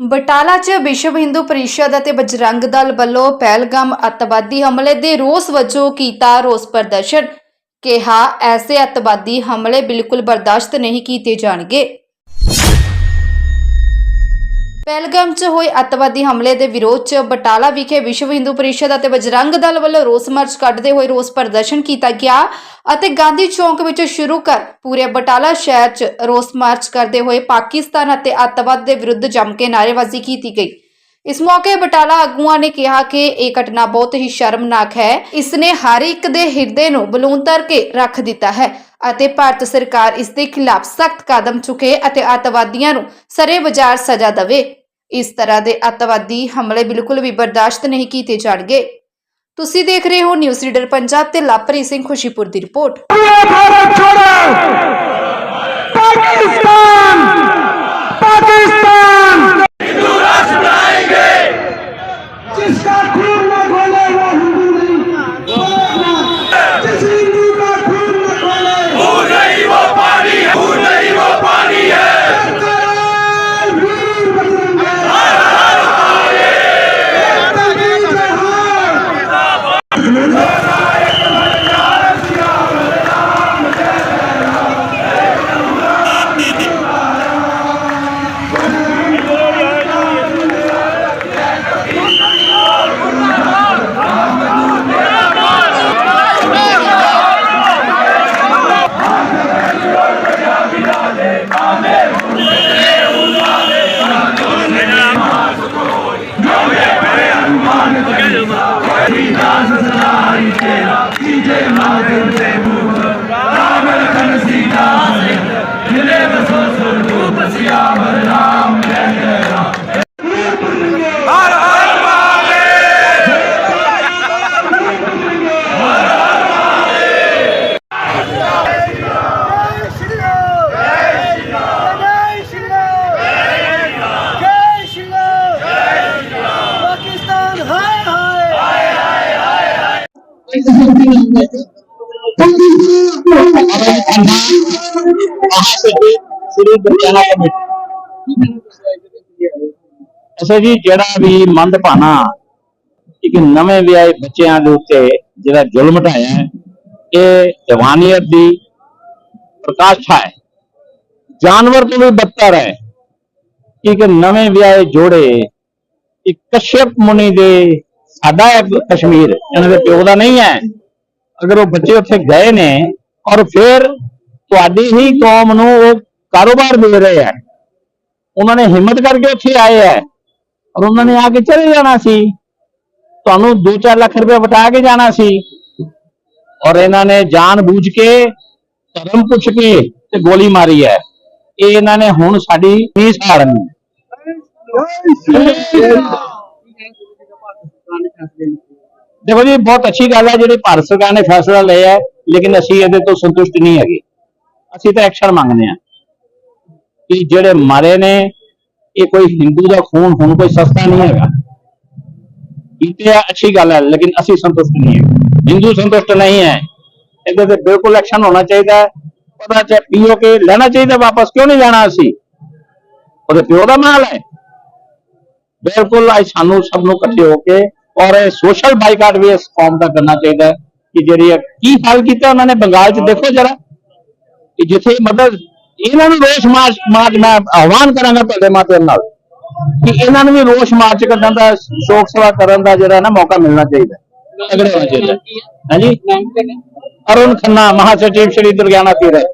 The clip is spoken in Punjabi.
ਬਟਾਲਾ 'ਚ ਵਿਸ਼ਵ ਹਿੰਦੂ ਪਰਿਸ਼ਦ ਅਤੇ ਬਜਰੰਗ ਦਲ ਵੱਲੋਂ ਪਹਿਲਗਾਮ ਅੱਤਵਾਦੀ ਹਮਲੇ ਦੇ ਰੋਸ ਵਜੋਂ ਕੀਤਾ ਰੋਸ ਪ੍ਰਦਰਸ਼ਨ। ਕਿਹਾ, ਐਸੇ ਅੱਤਵਾਦੀ ਹਮਲੇ ਬਿਲਕੁਲ ਬਰਦਾਸ਼ਤ ਨਹੀਂ ਕੀਤੇ ਜਾਣਗੇ। ਪਹਿਲਗਾਮ 'ਚ ਹੋਏ ਅੱਤਵਾਦੀ ਹਮਲੇ ਦੇ ਵਿਰੋਧ 'ਚ ਬਟਾਲਾ ਵਿਖੇ ਵਿਸ਼ਵ ਹਿੰਦੂ ਪਰਿਸ਼ਦ ਅਤੇ ਬਜਰੰਗ ਦਲ ਵੱਲੋਂ ਰੋਸ ਮਾਰਚ ਕੱਢਦੇ ਹੋਏ ਰੋਸ ਪ੍ਰਦਰਸ਼ਨ ਕੀਤਾ ਗਿਆ ਅਤੇ ਗਾਂਧੀ ਚੌਂਕ ਵਿੱਚ ਸ਼ੁਰੂ ਕਰ ਪੂਰੇ ਬਟਾਲਾ ਸ਼ਹਿਰ 'ਚ ਰੋਸ ਮਾਰਚ ਕਰਦੇ ਹੋਏ ਪਾਕਿਸਤਾਨ ਅਤੇ ਅੱਤਵਾਦ ਦੇ ਵਿਰੁੱਧ ਜੰਮ ਕੇ ਨਾਅਰੇਬਾਜ਼ੀ ਕੀਤੀ ਗਈ। ਇਸ ਮੌਕੇ ਬਟਾਲਾ ਆਗੂਆਂ ਨੇ ਕਿਹਾ ਕਿ ਇਹ ਘਟਨਾ ਬਹੁਤ ਹੀ ਸ਼ਰਮਨਾਕ ਹੈ। ਇਸ ਨੇ ਹਰ ਇੱਕ ਦੇ ਹਿਰਦੇ ਨੂੰ ਬਲੂਨ ਤਰ ਕੇ ਰੱਖ ਦਿੱਤਾ ਹੈ। ਅਤੇ ਭਾਰਤ ਸਰਕਾਰ ਇਸ ਦੇ ਖਿਲਾਫ ਸਖਤ ਕਦਮ ਚੁੱਕੇ ਅਤੇ ਅੱਤਵਾਦੀਆਂ ਨੂੰ ਸਰੇ ਬਾਜ਼ਾਰ ਸਜ਼ਾ ਦੇਵੇ। ਇਸ ਤਰ੍ਹਾਂ ਦੇ ਅੱਤਵਾਦੀ ਹਮਲੇ ਬਿਲਕੁਲ ਵੀ ਬਰਦਾਸ਼ਤ ਨਹੀਂ ਕੀਤੇ ਜਾਣਗੇ। ਤੁਸੀਂ ਦੇਖ ਰਹੇ ਹੋ ਨਿਊਜ਼ ਰੀਡਰ ਪੰਜਾਬ ਤੇ ਲਾਪਰੀ ਸਿੰਘ ਖੁਸ਼ੀਪੁਰ ਦੀ ਰਿਪੋਰਟ। ਅੱਛਾ ਜੀ, ਜਿਹੜਾ ਵੀ ਮੰਦ ਭਾਣਾ ਇੱਕ ਨਵੇਂ ਵਿਆਹੇ ਬੱਚਿਆਂ ਦੇ ਉੱਤੇ ਜਿਹੜਾ ਜ਼ੁਲਮ ਢਾਇਆ ਹੈ, ਇਹ ਜਵਾਨੀਅਤ ਦੀ ਪ੍ਰਕਾਸ਼ਾ ਹੈ। ਜਾਨਵਰ ਤੋਂ ਵੀ ਬੱਤਰ ਹੈ। ਕਿ ਇੱਕ ਨਵੇਂ ਵਿਆਹੇ ਜੋੜੇ, ਇੱਕ ਕਸ਼ਯਪ ਮੁਨੀ ਦੇ ਸਾਡਾ ਹੈ ਕਸ਼ਮੀਰ, ਇਹਨਾਂ ਦੇ ਪਿਓ ਦਾ ਨਹੀਂ ਹੈ। ਅਗਰ ਉਹ ਬੱਚੇ ਉੱਥੇ ਗਏ ਨੇ, ਔਰ ਫਿਰ ਤੁਹਾਡੀ ਹੀ ਕੌਮ ਨੂੰ ਉਹ ਕਾਰੋਬਾਰ ਦੇ ਰਹੇ ਹੈ। ਉਹਨਾਂ ਨੇ ਹਿੰਮਤ ਕਰਕੇ ਉੱਥੇ ਆਏ ਹੈ, ਔਰ ਉਹਨਾਂ ਨੇ ਆ ਕੇ ਚਲੇ ਜਾਣਾ ਸੀ। ਤੁਹਾਨੂੰ 2-4 ਲੱਖ ਰੁਪਏ ਵਟਾ ਕੇ ਜਾਣਾ ਸੀ। ਔਰ ਇਹਨਾਂ ਨੇ ਜਾਣ ਬੂਝ ਕੇ, ਧਰਮ ਪੁੱਛ ਕੇ ਤੇ ਗੋਲੀ ਮਾਰੀ ਹੈ। ਇਹ ਇਹਨਾਂ ਨੇ ਹੁਣ ਸਾਡੀ ਨੀਸ ਹਾਰਨੀ ਦੇਖੋ ਜੀ, ਬਹੁਤ ਅੱਛੀ ਗੱਲ ਹੈ, ਜਿਹੜੀ ਭਾਰਤ ਸਰਕਾਰ ਨੇ ਫੈਸਲਾ ਲਿਆ ਹੈ, ਲੇਕਿਨ ਅਸੀਂ ਇਹਦੇ ਤੋਂ ਸੰਤੁਸ਼ਟ ਨਹੀਂ ਹੈਗੇ। ਅਸੀਂ ਤਾਂ ਐਕਸ਼ਨ ਮੰਗਦੇ ਹਾਂ ਕਿ ਜਿਹੜੇ ਮਾਰੇ ਨੇ, ਇਹ ਕੋਈ ਹਿੰਦੂ ਦਾ ਖੂਨ, ਹੁਣ ਕੋਈ ਸਸਤਾ ਨਹੀਂ ਹੈਗਾ। ਇਹ ਅੱਛੀ ਗੱਲ ਹੈ, ਲੇਕਿਨ ਅਸੀਂ ਸੰਤੁਸ਼ਟ ਨਹੀਂ ਹੈ ਹਿੰਦੂ ਸੰਤੁਸ਼ਟ ਨਹੀਂ ਹੈ। ਇਹਦੇ ਤੇ ਬਿਲਕੁਲ ਐਕਸ਼ਨ ਹੋਣਾ ਚਾਹੀਦਾ ਹੈ। ਪਤਾ ਚਾਹੇ ਪੀਓ ਕੇ ਲੈਣਾ ਚਾਹੀਦਾ ਵਾਪਸ ਕਿਉਂ ਨਹੀਂ ਲੈਣਾ ਅਸੀਂ? ਉਹਦੇ ਪਿਓ ਦਾ ਮਾਲ ਹੈ। ਬਿਲਕੁਲ, ਅੱਜ ਸਾਨੂੰ ਸਭ ਨੂੰ ਇਕੱਠੇ ਹੋ ਕੇ ਔਰ ਇਹ ਸੋਸ਼ਲ ਬਾਈਕਾਟ ਵੀ ਇਸ ਕੌਮ ਦਾ ਕਰਨਾ ਚਾਹੀਦਾ ਹੈ ਕਿ ਜਿਹੜੀ ਕੀ ਹਾਲ ਕੀਤਾ ਉਹਨਾਂ ਨੇ ਬੰਗਾਲ 'ਚ ਦੇਖੋ ਜਰਾ ਕਿ ਜਿੱਥੇ ਮਤਲਬ ਇਹਨਾਂ ਨੂੰ ਰੋਸ ਮਾਰਚ ਮਾਰਚ ਮੈਂ ਆਹਵਾਨ ਕਰਾਂਗਾ ਤੁਹਾਡੇ ਮਾਧਿਅਮ ਨਾਲ ਕਿ ਇਹਨਾਂ ਨੂੰ ਵੀ ਰੋਸ ਮਾਰਚ ਕਰਨ ਦਾ ਸ਼ੋਕ ਸਭਾ ਕਰਨ ਦਾ ਜਿਹੜਾ ਨਾ ਮੌਕਾ ਮਿਲਣਾ ਚਾਹੀਦਾ। ਅਗਲੇ ਹੋਣਾ ਚਾਹੀਦਾ। ਹਾਂਜੀ ਅਰੁਣ ਖੰਨਾ ਮਹਾਸਚਿਵ ਸ਼੍ਰੀ ਦੁਰਗਿਆਨਾ ਤੀਰਥ